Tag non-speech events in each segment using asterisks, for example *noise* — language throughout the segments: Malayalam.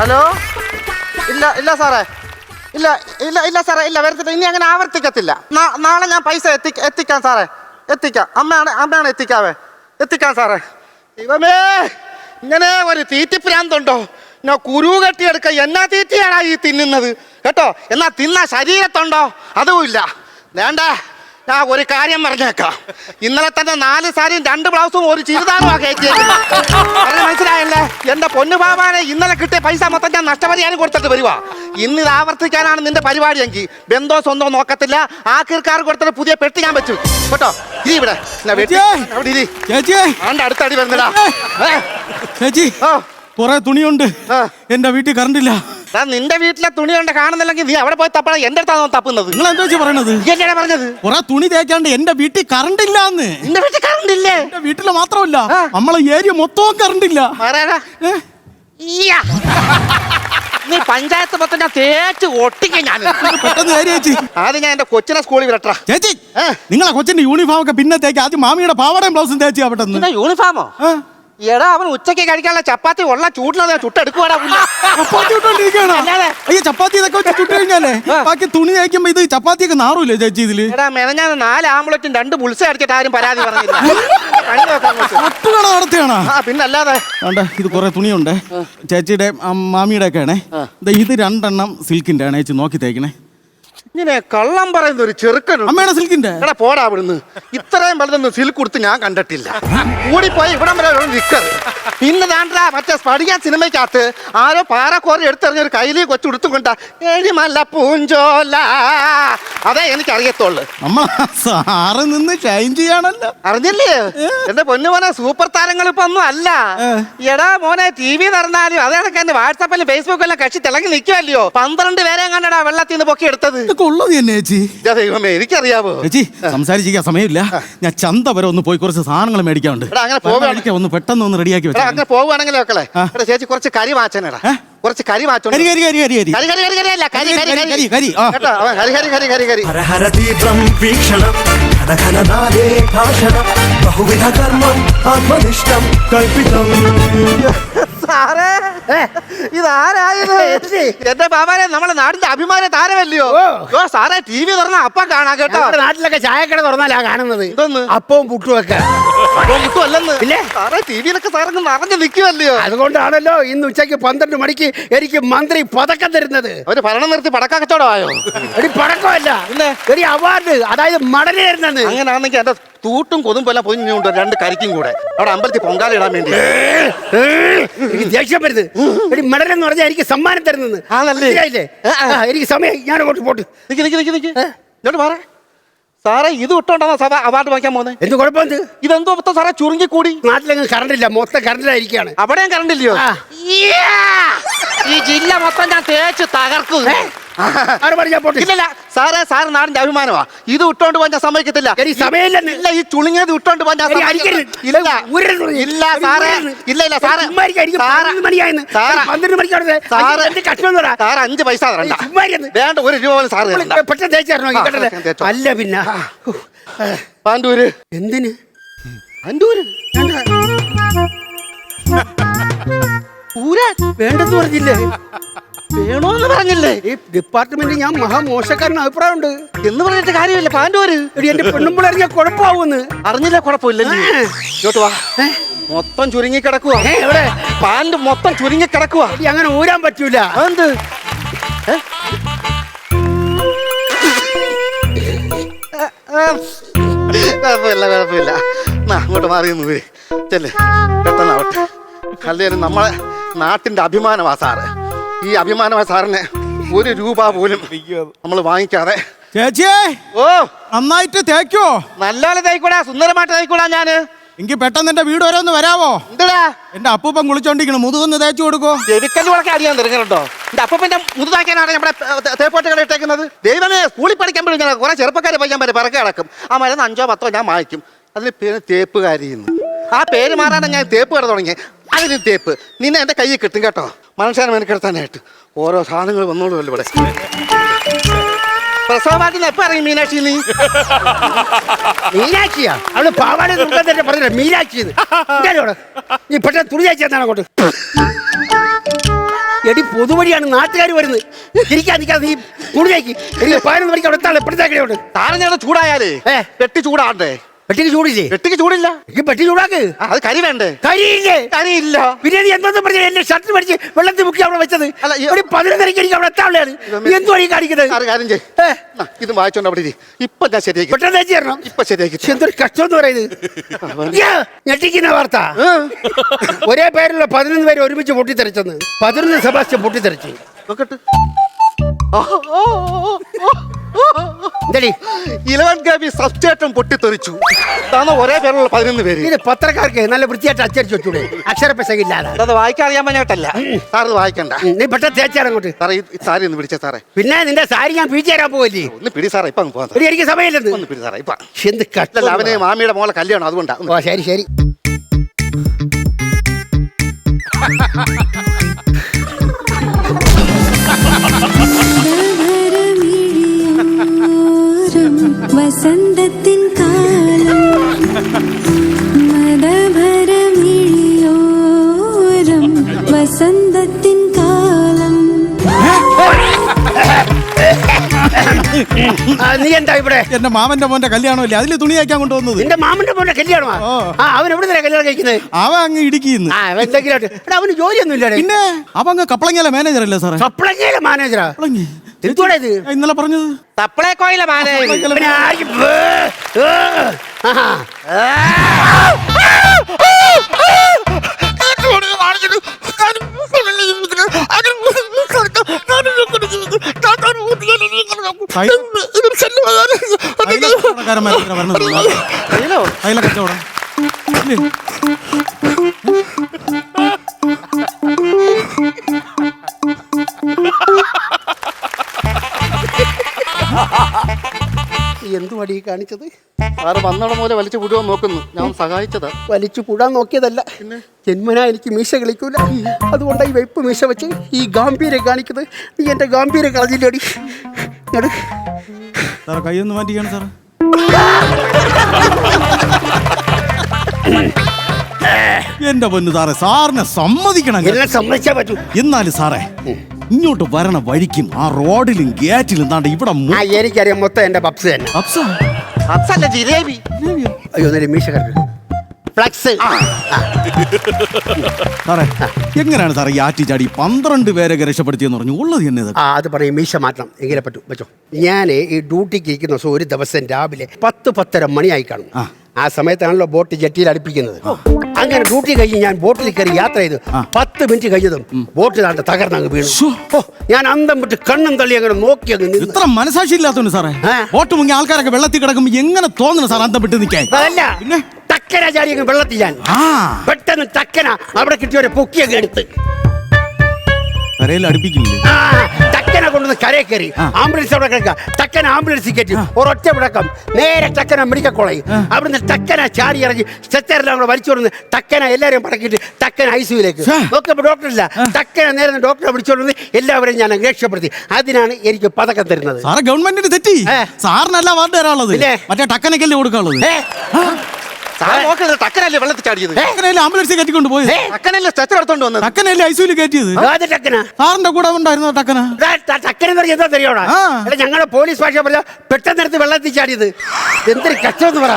ഹലോ? ഇല്ല ഇല്ല സാറേ. ഇല്ല ഇല്ല ഇല്ല സാറേ ഇല്ല വരത്തില്ല. ഇനി അങ്ങനെ ആവർത്തിക്കത്തില്ല. നാളെ ഞാൻ പൈസ എത്തി എത്തിക്കാം സാറേ. എത്തിക്കാം. അമ്മയാണ് അമ്മയാണ് എത്തിക്കാവേ. എത്തിക്കാം സാറേ. ഇവമേ ഇങ്ങനെ ഒരു തീറ്റിപ്രാന്തുണ്ടോ? ഞാൻ കുരു കെട്ടിയെടുക്ക എന്നാ തീറ്റിയാണ് ഈ തിന്നുന്നത്? കേട്ടോ? എന്നാ തിന്ന ശരീരത്തുണ്ടോ? അതുമില്ല. വേണ്ട. ഞാൻ ഒരു കാര്യം പറഞ്ഞേക്കാം. ഇന്നലെ തന്നെ നാല് സാരിയും രണ്ട് ബ്ലൗസും ഒരു ചുരിദാറുമാ കയറ്റിയേക്കുന്നത് മനസ്സിലായല്ലേ? എന്റെ പൊന്നു ബാബാനെ ഇന്നലെ കിട്ടിയ പൈസ മൊത്തം ഞാൻ നഷ്ടപരിഹാരം കൊടുത്തിട്ട് വരുവാ. ഇന്ന് ഇത് ആവർത്തിക്കാനാണ് നിന്റെ പരിപാടിയെങ്കിൽ ബന്ധോ സ്വന്തോ നോക്കത്തില്ല. ആക്കിർക്കാർ കൊടുത്തിട്ട് പുതിയ പെട്ടി ഞാൻ വെച്ചു. കേട്ടോ? ഇരി ഇവിടെ. ആണ്ട് അടുത്തടി വരുന്നില്ല. ചേച്ചി കുറെ തുണിയുണ്ട്. ആ. എന്റെ വീട്ടിൽ കറണ്ടില്ല നിന്റെ വീട്ടിലെ തുണി കൊണ്ട് കാണുന്നില്ലെങ്കിൽ നീ അവിടെ പോയി തപ്പണ എന്റെ അടുത്താണോ തപ്പുന്നത്? നിങ്ങൾ എന്താ വെച്ചാ പറയണത്? നീ പറഞ്ഞത്? കുറെ തുണി തേക്കാണ്ട് എന്റെ വീട്ടിൽ കറണ്ട് ഇല്ലാന്ന്. നിന്റെ വീട്ടിൽ കറണ്ടില്ലേ എന്റെ വീട്ടിൽ മാത്രമല്ല. നമ്മളെ ഏരിയ മൊത്തവും കറണ്ട് ഇല്ല. നീ പഞ്ചായത്ത് മൊത്തം ഞാൻ തേച്ച് ഒട്ടിക്കും ഞാൻ. പെട്ടെന്ന് ചേച്ചി. ഞാൻ എന്റെ കൊച്ചിനെ സ്കൂളിൽ വിടട്ടാ. ചേച്ചി? നിങ്ങളെ കൊച്ചിന്റെ യൂണിഫോം ഒക്കെ പിന്നെ തേക്ക്. ആദ്യം മാമിയുടെ പാവടയും ബ്ലൗസും തേച്ച് പിന്നെ യൂണിഫോമോ. എടാ അവൻ ഉച്ചയ്ക്ക് കഴിക്കാനുള്ള ചപ്പാത്തി ഉള്ള ചൂട്ടിലാ ചുട്ടെടുക്കുവാടാ ചപ്പാത്തി ഇട്ടോണ്ടിരിക്കുകയാണോ? അല്ലാതെ. അയ്യോ ചപ്പാത്തി ഇതൊക്കെ വെച്ച് ചുട്ട് കഴിഞ്ഞാലേ ബാക്കി തുണി അയക്കുമ്പോ ഇത് ചപ്പാത്തിയൊക്കെ നാറൂലേ ചേച്ചി ഇതിൽ? എടാ മെനഞ്ഞാന്ന് നാല് ആമ്പുലറ്റും രണ്ട് ബുൾസ അടിച്ചിട്ട് ആരും പരാതി പറഞ്ഞില്ല. *laughs* പണി നോക്കാൻ അങ്ങോട്ട്. ഒട്ടുകട നടത്തിയാണോ? ആ പിന്നല്ലാതെ. വേണ്ട ഇത് കുറെ തുണിയുണ്ട്. ചേച്ചിയുടെ മാമിയുടെ ഒക്കെ ആണേ ദേ ഇത് രണ്ടെണ്ണം സിൽക്കിന്റെ ആണ് ചേച്ചി നോക്കി തേക്കണേ. ഇങ്ങനെ കള്ളം പറയുന്ന ഒരു അമ്മയുടെ സിൽക്കിന്റെ? എടാ പോടാ അവിടുന്ന്. ഇത്രയും വലുതൊന്നും സിൽക്ക് കൊടുത്ത് ഞാൻ കണ്ടിട്ടില്ല. കൂടിപ്പോയി ഇവിടം വരെ നിൽക്കത് പിന്നെ ദാണ്ടാ മറ്റേ സ്പടിക സിനിമയ്ക്കകത്ത് ആരോ പാറക്കോറി എടുത്തെറിഞ്ഞൊരു കയ്യിലേ കൊച്ചു കൊണ്ട എഴിമല്ല പൂഞ്ചോല. അതേ എനിക്ക് അറിയത്തുള്ളു അമ്മ സാറ് നിന്ന് ഷൈൻ ചെയ്യാണല്ലോ. അറിഞ്ഞില്ലേ? എന്റെ പൊന്നു മോനെ സൂപ്പർ താരങ്ങൾ ഇപ്പൊ ഒന്നും അല്ല. എടാ മോനെ ടി വി നടന്നാലും അതേ കണക്ക് തന്നെ വാട്സാപ്പിലും ഫേസ്ബുക്കിലും കക്ഷി തിളങ്ങി നിൽക്കുമല്ലയോ പന്ത്രണ്ട് പേരെ കണ്ടടാ വെള്ളത്തിൽ നിന്ന് പൊക്കി എടുത്തത് ഇതൊക്കെ ഉള്ളത് തന്നെ ചേച്ചി ഇതാ ദൈവമേ എനിക്കറിയാവോ ചേച്ചി സംസാരിച്ചിരിക്കാൻ സമയമില്ല ഞാൻ ചന്ത വരെ ഒന്ന് പോയി കുറച്ച് സാധനങ്ങൾ മേടിക്കാനുണ്ട് എടാ, അങ്ങനെ പോവുകയാണ്. മേടിക്കാം, ഒന്ന് പെട്ടെന്ന് ഒന്ന് റെഡിയാക്കി എടാ വെച്ചാൽ അങ്ങനെ പോവുകയാണെങ്കിൽ മക്കളെ. എടാ ചേച്ചി കുറച്ച് കരി വാച്ചനടാ ഏ? കുറച്ച് കരി വാച്ചോ കരി കരി കരി കരി കരി കരി കരി കരി കരി അല്ല കരി കരി കരി, കരി കരി, കരി, ആ. കേട്ടോ അവൻ ഹരി ഹരി കരി കരി കരി ഹര ഹര തീവ്രം വീക്ഷണം ഘനഘനനാദേ ഭാഷണം ബഹുവിധ കർമ്മം ആത്മനിഷ്ഠം കൽപ്പിതം സാറേ. ഇതാരായത്? എന്റെ പാപാരെ നമ്മളെ നാടിന്റെ അഭിമാന താരമല്ലയോ? ഓ. സാറേ ടി വി തുറന്ന അപ്പ കാണാ കേട്ടോ. നമ്മുടെ നാട്ടിലൊക്കെ ചായക്കട തുറന്നാലാ കാണുന്നത്. ഇതൊന്ന് അപ്പവും പുട്ടും ഒക്കെ. അപ്പൊ മുട്ടും അല്ലെന്ന്. ഇല്ലേ? സാറേ ടി വിയിലൊക്കെ സാറങ്ങ് നിറഞ്ഞു നിൽക്കുമല്ലയോ അതുകൊണ്ടാണല്ലോ ഇന്ന് ഉച്ചയ്ക്ക് പന്ത്രണ്ട് മണിക്ക് എനിക്ക് മന്ത്രി പതക്കം തരുന്നത്. അവർ ഭരണം നിർത്തി പടക്ക കച്ചവടമായോ എടി പടക്കമല്ല. പിന്നെ? അവാർഡ് അതായത് മടൽ തരുന്നത്. അങ്ങനാണെങ്കിൽ എന്റെ തൂട്ടും കൊതുമ്പെല്ലാം പൊതിഞ്ഞുകൊണ്ട് രണ്ട് കരിക്കും കൂടെ. അവിടെ അമ്പലത്തിൽ പൊങ്കാല ഇടാൻ വേണ്ടി. എനിക്ക് ദേഷ്യം വരുന്നത് എടി മെഡൽ എന്ന് പറഞ്ഞാൽ എനിക്ക് സമ്മാനം തരുന്നത് ആണല്ലേ? എനിക്ക് സമയം ഞാൻ അങ്ങോട്ട് പോട്ട്. നിക്ക് നിക്ക് നിക്ക് നിക്ക്. ഇങ്ങോട്ട് മാറേ. സാറേ ഇത് ഇട്ടോണ്ടാണോ സഭ അവാർഡ് വാങ്ങിക്കാൻ പോകുന്നത് എന്ത് കുഴപ്പമെന്ത് ഇതെന്തോ മൊത്തം സാറേ ചുരുങ്ങി കൂടി നാട്ടിലെങ്ങും കറണ്ട് ഇല്ല മൊത്തം കറണ്ടിലായിരിക്കാണ് അവിടെയും കറണ്ട് ഇല്ലയോ. ഈ ജില്ല മൊത്തം ഞാൻ തേച്ച് തകർക്കും. ഇല്ലല്ല സാറേ സാർ നാടിന്റെ അഭിമാനമാ. ഇത് ഇട്ടോണ്ട് പോകാൻ ഞാൻ സമ്മതിക്കത്തില്ല. ഇല്ല ഈ ചുളിങ്ങത് ഇട്ടോണ്ട് പോകാൻ ഇല്ല. ഇല്ല സാറേ. ഇല്ല ഇല്ല സാറേ. അഞ്ച് പൈസ വേണ്ട ഒരു രൂപ പോലും സാറ് അല്ല പിന്നെ. പാണ്ടൂര്. എന്തിന്? പാണ്ടൂര്. *laughs* ഊരാൻ വേണ്ടെന്ന് പറഞ്ഞില്ലേ? വേണോന്ന് പറഞ്ഞില്ലേ? ഈ ഡിപ്പാർട്ട്മെന്റ് ഞാൻ മഹാമോശക്കാരന് അഭിപ്രായമുണ്ട്. എന്ന് പറഞ്ഞിട്ട് കാര്യമില്ല. പാൻഡോര് എന്റെ പെണ്ണുമ്പോൾ അറിഞ്ഞ കുഴപ്പമാവുമെന്ന് അറിഞ്ഞില്ല കുഴപ്പമില്ലല്ലേ. ഇങ്ങോട്ട് വാ. മൊത്തം ചുരുങ്ങി കിടക്കുക എവിടെ? പാന്റ് മൊത്തം ചുരുങ്ങി കിടക്കുക അങ്ങനെ ഊരാൻ പറ്റൂല. അതെന്ത്. കുഴപ്പമില്ല കുഴപ്പമില്ല. അങ്ങോട്ട് മാറി പോയി ചെല്ലേ. പെട്ടെന്നാവട്ടെ. അല്ലേലും നമ്മളെ നാട്ടിന്റെ അഭിമാനമാ സാറ്. ഈ അഭിമാനമായ സാറിന് ഒരു രൂപ പോലും നമ്മൾ വാങ്ങിക്കാതെ. ചേച്ചിയേ ഓ. നന്നായിട്ട് തേക്കോ? നല്ലപോലെ തേക്കൂടാ സുന്ദരമായിട്ട് തേക്കൂടാ ഞാൻ. എനിക്ക് പെട്ടെന്ന് എന്റെ വീട് വരെ ഒന്ന് വരാവോ? എന്താ എന്റെ അപ്പൂപ്പൻ കുളിച്ചോണ്ടിരിക്കണം മുതുകൊന്ന് തേച്ചു കൊടുക്കോ ചെവിക്കല്ലുകളൊക്കെ അടിയാൻ തിരഞ്ഞെടുട്ടോ എന്റെ അപ്പൂപ്പന്റെ മുതുതാക്കാനാണ് നമ്മുടെ തേപ്പോട്ട് കട ഇട്ടേക്കുന്നത്. ദൈവമേ സ്കൂളിൽ പഠിക്കുമ്പോഴും ഞാൻ കുറെ ചെറുപ്പക്കാരെ പഠിക്കാൻ പറ്റും പിറക്കെ കിടക്കും. ആ മരുന്ന് അഞ്ചോ പത്തോ ഞാൻ മായ്ക്കും അതിന് പേര് തേപ്പുകാരി ആ പേര് മാറാനാണ് ഞാൻ തേപ്പ് കട തുടങ്ങി. അതിന് തേപ്പ്. നിന്നെ എന്റെ കയ്യിൽ കിട്ടും കേട്ടോ. മനുഷ്യനെ മെനക്കെടുത്താനായിട്ട് ഓരോ സാധനങ്ങൾ വന്നോളുമല്ലോ ഇവിടെ. പ്രസവമാറ്റിന് എപ്പോ ഇറങ്ങി മീനാക്ഷി നീ? മീനാക്ഷിയാ? അവൾ പാവാടി തന്നെ പറഞ്ഞില്ല മീനാക്ഷി നീ പെട്ടെന്ന് തുണി അയച്ചു അങ്ങോട്ട്? എടി പൊതുവഴിയാണ് നാട്ടുകാർ വരുന്നത്. ഇരിക്കാൻ നിൽക്കാതെ നീ തുണിയാക്കി എനിക്ക് പതിനൊന്ന് മണിക്ക് അവിടെ എത്താളെ എപ്പോഴത്തേക്കോട്ട് സാറിന് ചൂടായാലേ? പെട്ടി ചൂടാണ്ടേ പെട്ടിക്ക് ചൂടില്ലേ? പെട്ടിക്ക് ചൂടില്ല. എനിക്ക് പെട്ടി ചൂടാക്ക്. ആ, അത് കരി വേണ്ടേ? കരിയില്ലേ? കരിയില്ല. പിന്നെ നീ എന്തെന്ന് പറഞ്ഞ എന്റെ ഷർട്ട് പഠിച്ച് വെള്ളത്തിൽ മുക്കി അവിടെ വെച്ചത്. അല്ല, ഈ- ഒരു പതിനൊന്നരയ്ക്ക് എനിക്ക് അവിടെ എത്താനുള്ളതാണ് നീ എന്തു വഴി കാണിക്കുന്നത് കാര്യം ഏ, ഇത് വായിച്ചോണ്ട് അവിടെ ഇരി. ഇപ്പൊ ഞാൻ ശരിയാക്കി പെട്ടെന്ന് തേച്ച് തരണം. ഇപ്പൊ ശരിയാക്കി പക്ഷെ എന്തൊരു കഷ്ടം എന്ന് പറയുന്നത് യ്യാ, ഞെട്ടിക്കുന്ന വാർത്ത. ഒരേ പേരുള്ള പതിനൊന്ന് പേര് ഒരുമിച്ച് പൊട്ടിത്തെറിച്ചെന്ന്. പതിനൊന്ന് സെബാസ്റ്റ്യൻ പൊട്ടിത്തെറിച്ചു. നോക്കട്ടെ. എന്തടി? ഇലവൻ കെ ബി സബ്സ്റ്റേറ്റും പൊട്ടിത്തെറിച്ചു. ഇതാണ് ഒരേ പേരുള്ള പതിനൊന്ന് പേര്? ഇത് പത്രക്കാർക്ക് നല്ല വൃത്തിയായിട്ട് അച്ചടിച്ചു വെച്ചൂടെ? അക്ഷരപ്പശകില്ലാതെ അത് വായിക്കാൻ അറിയാൻ പറഞ്ഞിട്ടല്ല സാർ ഇത് വായിക്കണ്ട. നീ പെട്ടെന്ന് തേച്ചാൽ അങ്ങോട്ട്? സാറേ ഈ സാരി ഒന്ന് പിടിച്ച സാറേ. പിന്നെ നിന്റെ സാരി ഞാൻ പിടിച്ചു തരാൻ പോവല്ലേ? ഒന്ന് പിടി സാറേ ഇപ്പൊ പോകാം എനിക്ക് സമയമില്ലെന്ന്. ഒന്ന് പിടി സാറേ ഇപ്പൊ. എന്ത് അല്ല കഷ്ടം അവന് മാമിയുടെ മോളെ കല്യാണം അതുകൊണ്ടാ. ഒന്ന് ഓ ശരി ശരി. *laughs* നീ എന്താ ഇവിടെ? എന്റെ മാമന്റെ മോന്റെ കല്യാണമല്ലേ? അതിൽ തുണി അയക്കാൻ കൊണ്ടുവന്നത്. നിന്റെ മാമന്റെ മോന്റെ കല്യാണമാ? ഓ. ആ അവൻ എവിടെ നിന്നാ കല്യാണം കഴിക്കുന്നത് അവ അങ്ങ് ഇടുക്കിന്ന് ആ എന്തെങ്കിലും ആട്ടെ. എടാ അവന് ജോലിയൊന്നും ഇല്ലാടെ. പിന്നെ അവ അങ്ങ് കപ്പളങ്ങല മാനേജർ അല്ലേ സാറേ? സപ്ലൈയിലെ മാനേജറാ കപ്പളങ്ങി എന്തുവാടാ ഇത്? ആ, ഇന്നലെ പറഞ്ഞത്? സപ്ലൈ കോയിലെ മാനേജ് ഇവനെ ആർക്കും ബേ, ഏ, ആഹാ. തൈല കച്ചവടം? എന്തുവാടി ഈ കാണിച്ചത്? സാറ് വന്നോളം പോലെ വലിച്ചു പുഴുവാൻ നോക്കുന്നു. ഞാൻ സഹായിച്ചതാ. വലിച്ചു പുഴാൻ നോക്കിയതല്ല. ജന്മനാ എനിക്ക് മീശ കളിക്കൂല. അതുകൊണ്ട് ഈ വെപ്പ് മീശ വെച്ച് ഈ ഗാംഭീര്യം കാണിക്കുന്നത് നീ എന്റെ ഗാംഭീര്യം കളഞ്ഞില്ലടി. സാറേ കൈയൊന്ന് മാറ്റിക്കാണ് സാറേ. എന്റെ പൊന്നു സാറേ സാറിനെ സമ്മതിക്കണം. സമ്മതിച്ചാ പറ്റൂ. എന്നാലും സാറേ ഇങ്ങോട്ട് വരണ വഴിക്കും ആ റോഡിലും ഗേറ്റിലും താണ്ട് ഇവിടെ മു- ആ എനിക്കറിയാം മൊത്തം എന്റെ പപ്സ് തന്നെ. അപ്സാ, അപ്സല്ല ജിലേബി അയ്യോ കണ്ടു ഫ്ലക്സ്. സാറേ എങ്ങനെയാണ് സാറേ ഈ ആറ്റി ചാടി പന്ത്രണ്ട് പേരെ രക്ഷപ്പെടുത്തിയെന്ന് പറഞ്ഞു? ഉള്ളത് എന്നത് ആ അത് പറയും മീശ മാറ്റണം എങ്ങനെ പറ്റും വെച്ചോ. ഞാൻ ഈ ഡ്യൂട്ടിക്ക് ഇരിക്കുന്ന ദിവസം ഒരു ദിവസം രാവിലെ പത്ത് പത്തര മണിയായി കാണും. ആ. സമയത്താണല്ലോ ബോട്ട് ജെട്ടിയിൽ അടുപ്പിക്കുന്നത്. അങ്ങനെ ഡ്യൂട്ടി കഴിഞ്ഞ് ഞാൻ ബോട്ടിൽ കയറി യാത്ര ചെയ്തു പത്ത് മിനിറ്റ് കഴിഞ്ഞതും ബോട്ട് താണ്ട് തകർന്നങ്ങ് വീണു. ഓ ഞാൻ അന്തം വിട്ട് കണ്ണും തള്ളി അങ്ങനെ നോക്കി അങ്ങ് നിന്ന്. ഇത്ര മനസാക്ഷി ഇല്ലാത്തോണ്ട് സാറേ. ബോട്ട് മുങ്ങി ആൾക്കാരൊക്കെ വെള്ളത്തിൽ കിടക്കുമ്പോ എങ്ങനെ തോന്നുന്നു സാർ അന്തം വിട്ട് നിൽക്കാൻ? അതല്ല? ചാടി അങ്ങ് വെള്ളത്തിൽ ഞാൻ. ആ. പെട്ടെന്ന് തക്കന അവിടെ കിട്ടിയവരെ പൊക്കി അങ്ങ് എടുത്ത്. കരയിൽ അടുപ്പിക്കില്ലേ ആ, ടക്കന കൊണ്ടുവന്ന് കരയെ കയറി. ആംബുലൻസ് അവിടെ കിടക്കുക. ടക്കന ആംബുലൻസ് കയറ്റി. ഒരൊറ്റ വിടക്കം നേരെ ടക്കന മെഡിക്കൽ കോളേജ് അവിടുന്ന് ടക്കന ചാടി ഇറങ്ങി സ്ട്രെച്ചറിൽ അവിടെ വലിച്ചോടുന്ന് ടക്കന എല്ലാവരെയും പടക്കിയിട്ട് ടക്കന ഐ സിയുലേക്ക് ഛേ. നോക്കിയപ്പോൾ ഡോക്ടറില്ല ടക്കന നേരെ ഡോക്ടറെ വിളിച്ചോടുന്ന് എല്ലാവരെയും ഞാൻ രക്ഷപ്പെടുത്തി. അതിനാണ് എനിക്ക് പതക്കം തരുന്നത്. സാറ് ഗവൺമെന്റിന് തെറ്റി. സാറിനല്ല വാർഡ് തരാനുള്ളത്? മറ്റേ ടക്കനക്കല്ലേ കൊടുക്കാനുള്ളത്. ടക്കനല്ലേ വെള്ളത്തിൽ ചാടിയത്? ടക്കനല്ലേ ആംബുലൻസ് കയറ്റിക്കൊണ്ട് പോയത്? ടക്കനല്ലേ സ്ട്രെച്ചർ എടുത്തോണ്ട് വന്നത്? ടക്കനല്ലേ കയറ്റിയത്? ടക്കന സാറിന്റെ കൂടെ ഉണ്ടായിരുന്നോ ടക്കന ടക്കന എന്ന് പറഞ്ഞാൽ എന്താ தெரிയോടാ ആ. ഞങ്ങളുടെ പോലീസ് ഭാഷ പറഞ്ഞ പെട്ടെന്ന് എടുത്ത് വെള്ളത്തിൽ ചാടിയത്. എന്തൊരു കഷ്ടം എന്ന് പറ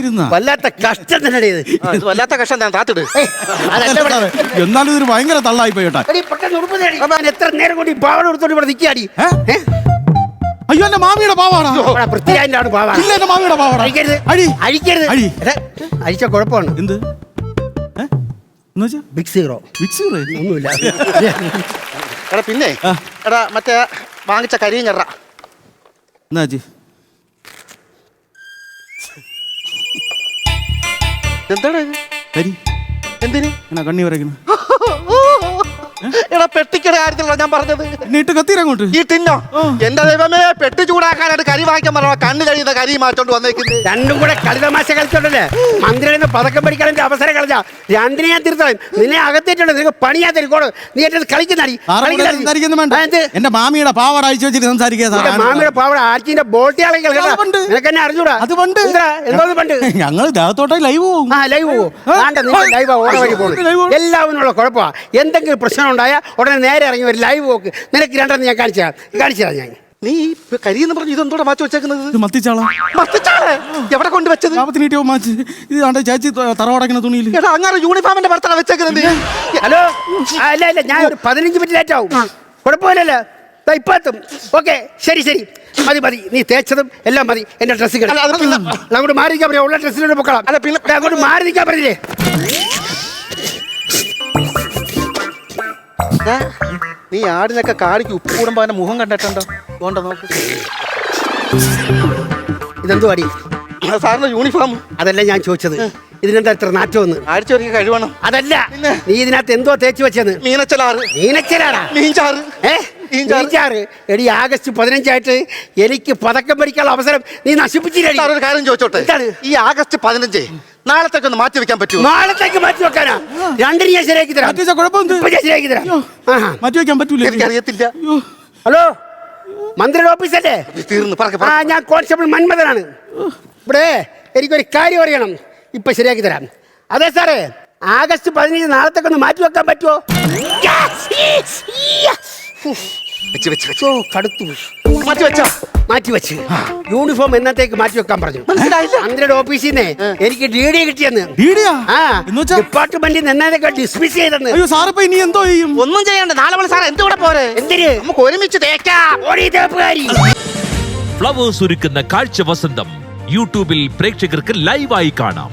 ഇരുന്നാ? വല്ലാത്ത കഷ്ടം തന്നെ വല്ലാത്ത കഷ്ടം താത്തിട്. എന്നാലും ഇതൊരു ഭയങ്കര തള്ളായി പോയിട്ടാ എടീ, പെട്ടെന്ന് ഉടുപ്പ്. എത്ര നേരം കൂടി പാവട എടുത്തോണ്ട് ഇവിടെ നിൽക്കാടി ഏ? അയ്യോ എന്റെ മാമിയുടെ പാവാടാ. ആണ് പാവ ഇല്ല എന്റെ മാമിയുടെ പാവാടാ. അഴിക്കരുത്. അഴി അഴിക്കരുത്. അഴി. എടാ, അഴിച്ച കുഴപ്പമാണ്. എന്ത്? ഏ? ബിഗ് സീറോ വിക്സ് റേ ഒന്നുമില്ല. എടാ പിന്നെ? ആ. എടാ മറ്റേ വാങ്ങിച്ച കരിയും ഞെറ എന്നാ ചേച്ചി എന്താടാ ഇത്? കരി. എന്തിന്? എന്നാ കണ്ണി വരയ്ക്കുന്നു. *laughs* എടാ പെട്ടിക്കട കാര്യത്തിലാണ് ഞാൻ പറഞ്ഞത്. നീട്ട് കത്തിരങ്ങോട്ട് ഈ തിന്നോ. എന്റെ ദൈവമേ പെട്ടി ചൂടാക്കാനായിട്ട് കരി വാങ്ങിക്കാൻ പറഞ്ഞ? കണ്ണ് കഴിയുന്ന കരി മാറ്റോണ്ട് വന്നേക്കുന്നത്. രണ്ടും കൂടെ കളിതമാശ കളിച്ചോണ്ടല്ലേ? മന്ത്രിയുടെ പതക്കം പഠിക്കാനുള്ള അവസരം കളിച്ച രണ്ടിനെ ഞാൻ തീർത്തളയും നിന്നെ അകത്തേറ്റുണ്ട് നിനക്ക് പണിയാ തരിക്കോട് നീ എന്റെ കളിക്കുന്നടി എന്റെ മാമിയുടെ പാവാട അയച്ചു വെച്ചിട്ട് സംസാരിക്കുക മാമിയുടെ പാവട ആച്ചിന്റെ ബോട്ടി പണ്ട്. നിനക്ക് എന്നെ അറിഞ്ഞൂടാ? അത് പണ്ട്. എന്താ? പണ്ട്. *laughs* ഞങ്ങൾ ദേഹത്തോട്ടെ ലൈവ് പോകും. ആ ലൈവ് പോകും. ലൈവ് ഓണ വഴി പോകും. എല്ലാവരിലുള്ള കുഴപ്പമാ. എന്തെങ്കിലും പ്രശ്നം ഉണ്ടായി ഉടനെ നേരെ ഇറങ്ങി ഒരു ലൈവ് പോക്ക് നിനക്ക് രണ്ടെന്ന് ഞാൻ കാണിച്ചു തരാം. കാണിച്ചു തരാം ഞാൻ. നീ കരി കരിയെന്ന് പറഞ്ഞു ഇതെന്തോടെ മാറ്റി വെച്ചേക്കുന്നത്? ഇത് മത്തിച്ചാള. മത്തിച്ചാളെ? എവിടെ കൊണ്ട് വെച്ചത്? ലാഭത്തിന് മാച്ച് ഇത് ആണ്ടെ ചേച്ചി തറവാടക്കുന്ന തുണിയിൽ എടാ അങ്ങനെ യൂണിഫോമിന്റെ പുറത്താണ് വെച്ചേക്കുന്നത്. ഹലോ അല്ല അല്ല ഞാൻ ഒരു പതിനഞ്ച് മിനിറ്റ് ലേറ്റ് ആവും. കുഴപ്പമില്ലല്ലോ. ഇപ്പൊ എത്തും. ഓക്കെ ശരി ശരി. മതി മതി. നീ തേച്ചതും എല്ലാം മതി. എന്റെ ഡ്രസ്സ് അല്ല, അങ്ങോട്ട് മാറി നിൽക്കാൻ പറയാം. ഉള്ള ഡ്രസ്സിലോട്ട് പൊക്കളാം. അല്ല, പിന്നെ- അങ്ങോട്ട് മാറി നിൽക്കാൻ പറഞ്ഞില്ലേ നീ ആടിനൊക്കെ കാടിക്ക് ഉപ്പ് കൂടുമ്പോ അവന്റെ മുഖം കണ്ടിട്ടുണ്ടോ? പോണ്ട നോക്ക്. ഇതെന്തു അടി? സാറിന്റെ യൂണിഫോം അതല്ല ഞാൻ ചോദിച്ചത്. ഇതിനെന്താ ഇത്ര നാറ്റമെന്ന്? ആഴ്ച ഒരിക്കൽ കഴിവണം. അതല്ല? നീ ഇതിനകത്ത് എന്തോ തേച്ച് വെച്ചെന്ന്? മീനച്ചലാറ്. മീനച്ചലാടാ? മീൻചാറ്. ഏ? മീൻചാറ്. എടി ആഗസ്റ്റ് പതിനഞ്ചായിട്ട് എനിക്ക് പതക്കം പഠിക്കാനുള്ള അവസരം നീ നശിപ്പിച്ചില്ല ഒരു കാര്യം ചോദിച്ചോട്ടെ? ഈ ആഗസ്റ്റ് പതിനഞ്ച് നാളത്തേക്ക് ഒന്ന് മാറ്റി വെക്കാൻ പറ്റുമോ നാളത്തേക്ക് മാറ്റി വെക്കാനാ? രണ്ടിന് ഞാൻ ശരിയാക്കി തരാം. ഞാൻ ശരിയാക്കി തരാം. മാറ്റി വെക്കാൻ പറ്റൂല. എനിക്കറിയത്തില്ല. അറിയത്തില്ല ഹലോ? മന്ത്രിയുടെ ഓഫീസല്ലേ? തീർന്നു. ആ. ഞാൻ കോൺസ്റ്റബിൾ മന്മഥനാണ്. ഇവിടെ എനിക്കൊരു കാര്യം അറിയണം. ഇപ്പൊ ശരിയാക്കി തരാം. അതെ സാറേ ആഗസ്റ്റ് പതിനഞ്ച് നാളത്തേക്ക് ഒന്ന് മാറ്റി വെക്കാൻ പറ്റുമോ വെച്ച് വെച്ച് വെച്ചോ. ഓ കടുത്തു മാറ്റി വെച്ചോ. മാറ്റി വെച്ച്. യൂണിഫോം എന്നത്തേക്ക് മാറ്റി വെക്കാൻ പറഞ്ഞു? അന്തരയുടെ മന്ത്രിയുടെ ഓഫീസിൽ നിന്ന് എനിക്ക് ഡി ഡി കിട്ടിയെന്ന്. ഡിപ്പാർട്ട്മെന്റിൽ ഡിസ്മിസ് ചെയ്തെന്ന്. അയ്യോ സാറിപ്പോ ഇനി എന്തോ ചെയ്യും? ഒന്നും ചെയ്യണ്ട. നാളെ സാർ എന്തുകൂടെ പോരെ? എന്തിന്? നമുക്ക് ഒരുമിച്ച് തേക്കാം. ഓടി തേപ്പുകാരി. ഫ്ലവേഴ്സ് ഒരുക്കുന്ന കാഴ്ച വസന്തം. യൂട്യൂബിൽ പ്രേക്ഷകർക്ക് ലൈവായി കാണാം.